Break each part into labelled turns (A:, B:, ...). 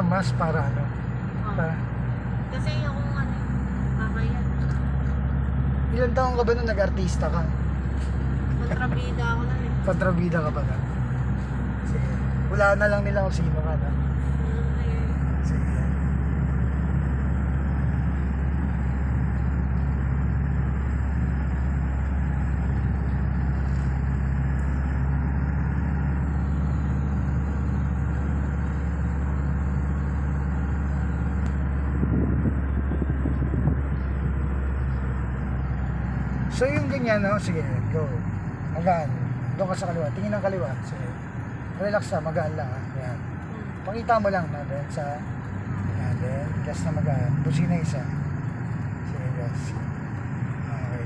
A: ng mask para ano?
B: Oh.
A: Para,
B: Kasi yung ano, kakayat.
A: ilan taong ka ba nung nag-artista ka?
B: Kontrabida ako na eh.
A: Kontrabida ka ba na? Sige. Wala na lang nila kung sino ka na.
B: Ano na yun?
A: Sige. So yung ganyan, no? Sige, go. Magaan. Doon ka sa kaliwa. Tingin ng kaliwa. Sige. Relax na, magaan lang. Ha? Yan.
B: Hmm.
A: Pakita mo lang na then sa yan, then gas na magaan. Busina isa. Sige, gas. Okay.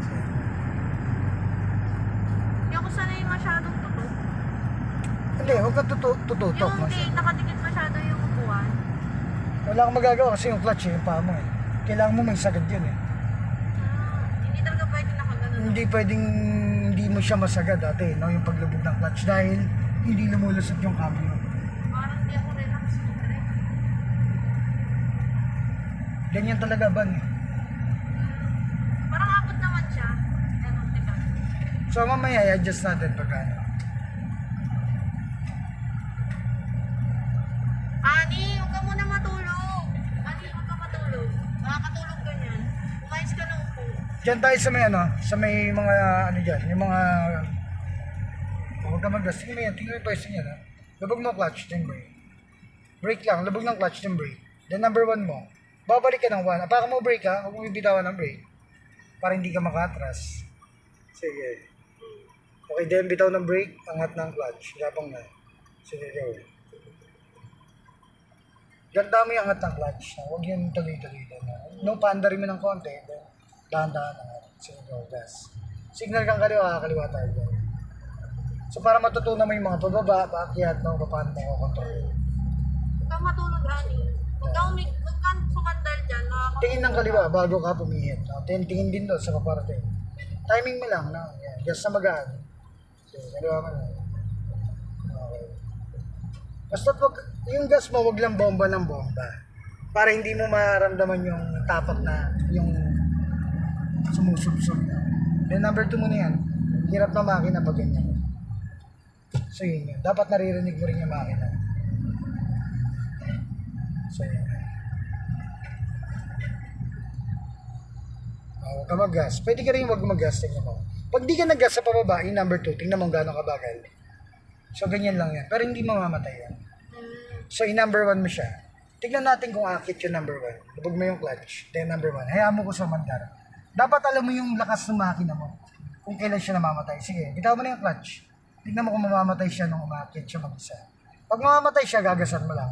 A: Sige.
B: Hindi ako sanay masyadong tutok.
A: Hindi, huwag ka tutu- tututok.
B: Yung hindi nakadikit masyado yung upuan.
A: Wala kang magagawa kasi yung clutch eh, yung paa mo eh. Kailangan mo may sagad yun eh.
B: Ah, hindi talaga pwede na ganun.
A: Hindi pwedeng hindi mo siya masagad dati, no? Yung paglubog ng clutch dahil hindi lumulusot yung cambio.
B: Parang hindi ako relax.
A: Ganyan talaga ban eh.
B: Parang abot naman siya.
A: So mamaya i-adjust natin pag Diyan tayo sa may ano, sa may mga ano dyan, yung mga huwag ka mag-gas. Tingnan mo yan, tingnan mo yung niya. No? Lubog mo clutch, then brake. Brake lang, lubog ng clutch, then brake. Then number one mo, babalik ka ng one. Apaka mo brake ha, huwag mo ibitawan ng brake. Para hindi ka makatras. Sige. Okay, then bitaw ng brake, angat ng clutch. Gapang na. Sige, go. Ganda mo yung angat ng clutch. ha? Huwag yung tuloy-tuloy. ha? No, paandarin mo ng konti. Then, dahan-dahan. Sige, go, gas. Signal kang kaliwa, kaliwa tayo. So, para matutunan mo yung mga pababa, paakyat, no, paano mo kontrol.
B: Huwag kang matulog, Ani. Huwag kang, huwag kang sumandal dyan. Nakaka-
A: Tingin ng kaliwa bago ka pumihit. No? Then, tingin din doon sa kaparating. Timing mo lang. No? Yan. Gas na magaan. Sige, kaliwa mo lang. Okay. Basta wag, yung gas mo, wag lang bomba ng bomba. Para hindi mo maramdaman yung tapak na yung sumusubsob. Then number two mo na yan. Hirap na makina pag ganyan. So yun yun. Dapat naririnig mo rin yung makina. So yun. Oh, ka mag-gas. Pwede ka rin huwag mag-gas. Tingnan mo. Pag di ka nag-gas sa pababa, yung number 2, tingnan mo gano'ng kabagal. So, ganyan lang yan. Pero hindi mamamatay yan. So, yung number 1 mo siya. Tignan natin kung akit yung number 1. Lubog mo yung clutch. Then, number 1. Hayaan mo ko sa mandar. Dapat alam mo yung lakas ng makina mo. Kung kailan siya namamatay. Sige, bitaw mo na yung clutch. Tignan mo kung mamamatay siya nung umakit siya mag-isa. Pag mamamatay siya, gagasan mo lang.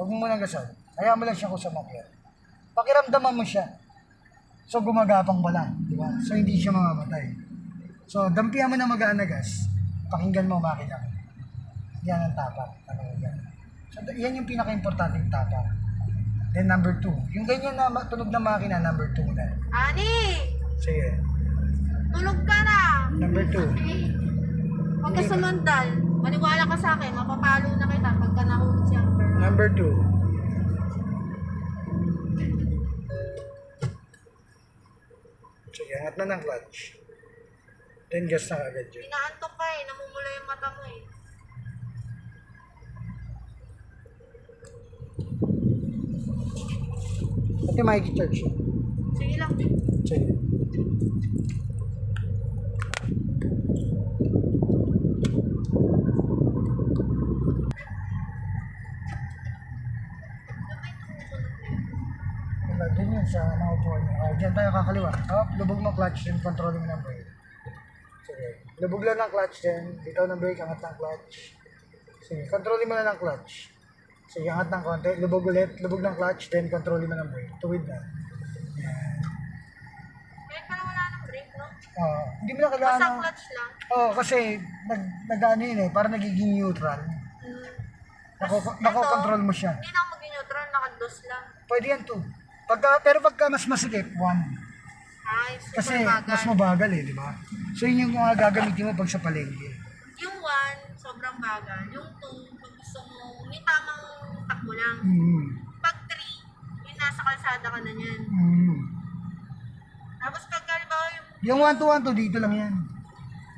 A: Huwag mo muna gasan. Hayaan mo lang siya kung sa makina. Pakiramdaman mo siya. So, gumagapang pa lang. Di ba? So, hindi siya mamamatay. So, dampihan mo na magaan na gas. Pakinggan mo makina. Yan ang tapak. Ano yan. So, yan yung pinaka-importanting tapak. Then, number two. Yung ganyan na ma- tunog na makina, number two na.
B: Ani!
A: Sige.
B: Tulog ka na!
A: Number two.
B: Huwag ka sumandal. Maniwala ka sa akin, mapapalo na kita pagka nahulog si Amber.
A: Number two. Sige, angat na ng clutch. Then, gas na agad yun.
B: Inaantok ka eh, namumula yung mata mo eh.
A: Pati makikicharge siya.
B: Sige lang.
A: Sige. Wala, dun yun sa mga upuan niya. Ah, dyan tayo kakaliwa. Oh, lubog ng clutch, then controlling ng brake. Sige. Lubog lang ng clutch, then bitaw ng brake, angat ng clutch. Sige, controlling mo na ng clutch. Sige, angat ng konti. Lubog ulit, lubog ng clutch, then controlling mo ng brake. Tuwid na. Yan.
B: Kahit parang wala nang brake, no?
A: Ah, hindi mo na kailangan
B: Basta
A: ng...
B: clutch lang.
A: Oo, kasi nag, nag-ano yun eh, parang nagiging neutral.
B: Mm.
A: Nako, nako-control mo siya.
C: Hindi na ako mag-neutral, nakados lang.
A: Pwede yan to. Pagka, pero pagka mas masikip, one.
C: Ay,
A: Kasi
C: super bagal.
A: mas mabagal eh, di ba? So yun yung mga gagamitin mo pag sa palengke.
C: Yung one, sobrang bagal. Yung two, pag gusto mo, may tamang lang.
A: Mm.
C: Pag three, yung nasa kalsada ka na niyan.
A: Mm.
C: Tapos pag halimbawa yung...
A: Yung 1 to 1 to, dito lang yan.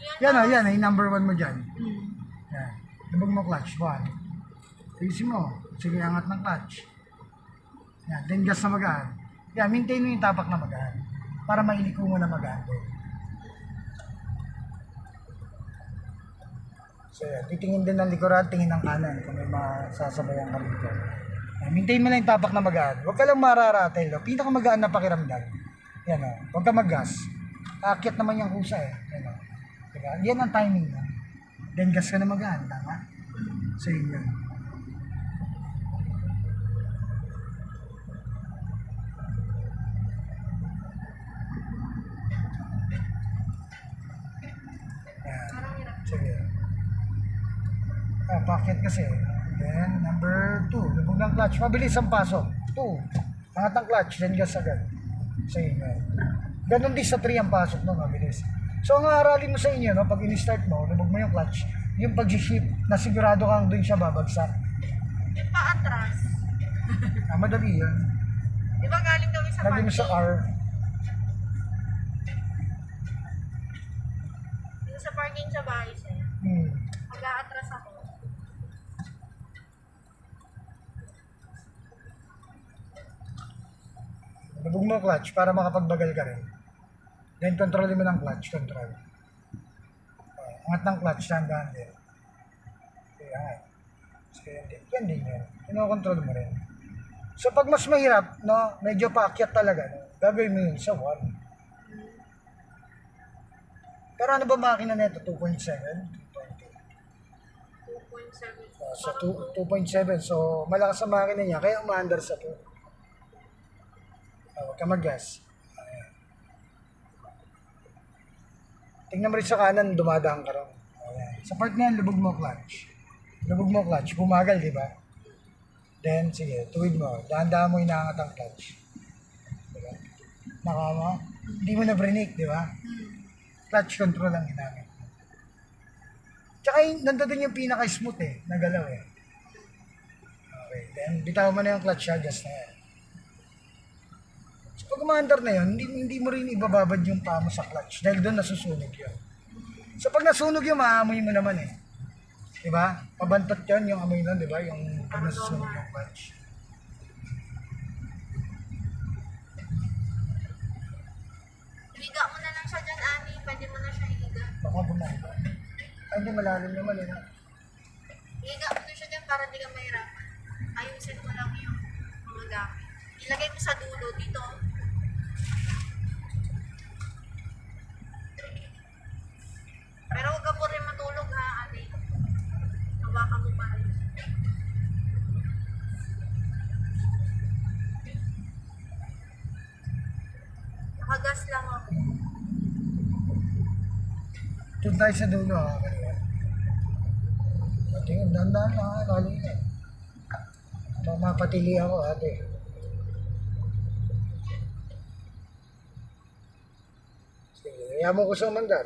C: Yan,
A: Yan o, yan, yung number 1 mo dyan.
C: Hmm.
A: Yan. Lubog mo clutch, 1. Ayusin mo. Sige, angat ng clutch. Yan, then gas na magaan. Yan, maintain mo yung tapak na magaan. Para mailiko mo na magaan. din. So yan, titingin din ng likuran, tingin ng kanan kung may masasabayan ka rito. Yan, maintain mo lang yung tapak na magaan. Huwag ka lang mararatel. No? Pinakamagaan na pakiramdam. Yan o, huwag ka mag-gas. Aakyat naman yung kusa eh. Yan o. Diba? Yan ang timing mo. Then gas ka na magaan, tama? So yun yun. Packet kasi. Then, number 2. Lubog ng clutch. Mabilis ang pasok. 2. Angat ng clutch, then gas agad. Sa inyo. Ganon din sa 3 ang pasok no, mabilis. So, ang aralin mo sa inyo, no, pag in-start mo, lubog mo yung clutch, yung pag-shift, na sigurado kang doon siya babagsak.
C: Yung paatras.
A: Ah, madali yan.
C: Di ba galing kami sa
A: Lagi mo sa? R.
C: Yung sa parking sa bahay sir.
A: Hmm.
C: Mag-aatras ako.
A: Lubog mo clutch para makapagbagal ka rin. Then, kontrolin mo ng clutch. Control. Uh, angat ng clutch, tandaan din. Ayan. So, yan din. Yan din yun. Kinokontrol mo rin. So, pag mas mahirap, no, medyo paakyat talaga, no, gagawin mo yun sa 1. Pero ano ba makina nito? 2.7? 2.8?
C: 2.7.
A: Uh, sa 2 2.7. So, malakas ang makina niya. Kaya umaandar sa 2. Huwag ka mag-gas. Tingnan mo rin sa kanan, dumadaan ka rin. Sa part na yan, lubog mo clutch. Lubog mo clutch. Bumagal, di ba? Then, sige, tuwid mo. Dahan-dahan mo inaangat ang clutch. Di ba? Naka mo? Hindi mo na break, di ba? Clutch control ang ginamit. Tsaka yung, nandun yung pinaka-smooth eh, nagalaw eh. Okay, then bitaw mo na yung clutch adjust na yan. Umaandar na yun, hindi, hindi mo rin ibababad yung paa mo sa clutch dahil doon nasusunog yun. So pag nasunog yun, maamoy mo naman eh. Di ba? Pabantot yun yung amoy nun, di ba? Yung pag nasusunog yung clutch.
C: Higa mo na lang siya dyan, Ani. Pwede mo na siya higa.
A: Baka bumaba. Ay, hindi malalim naman eh.
C: Higa mo na siya dyan para di ka mahirapan. Ayusin mo lang yung mga gamit. Ilagay mo sa dulo dito. Pero huwag ka po rin matulog ha, Ani. Hawakan mo pa rin. Nakagas lang ako.
A: Doon tayo sa dulo ha. Kaliwa. Tingin, dandan ha. Lalo yun eh. Baka mapatili ako ate. Sige, kaya mo ko sa mandar.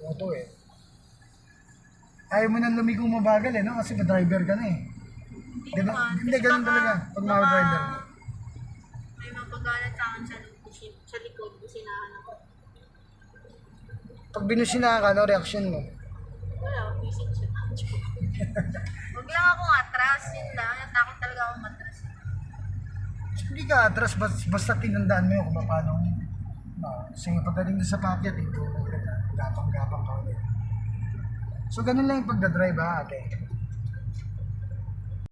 A: Ano to eh. Ayaw mo nang lumigong mabagal eh, no? Kasi pa-driver ka na eh. Di ba? Hindi, ganun talaga. Pag mga driver.
C: May mapagalat sa akin sa, busi- sa likod, businahan ako.
A: Pag binusina ka, ano reaction mo?
C: Wala, visit siya. Huwag lang akong atras, yun lang. Natakot talaga akong matras.
A: Hindi ka atras, bas, basta tinandaan mo yun kung paano. No, sige, pagdating doon sa packet, ito, gapang-gapang ka ulit. So, ganun lang yung pagdadrive ha, ate.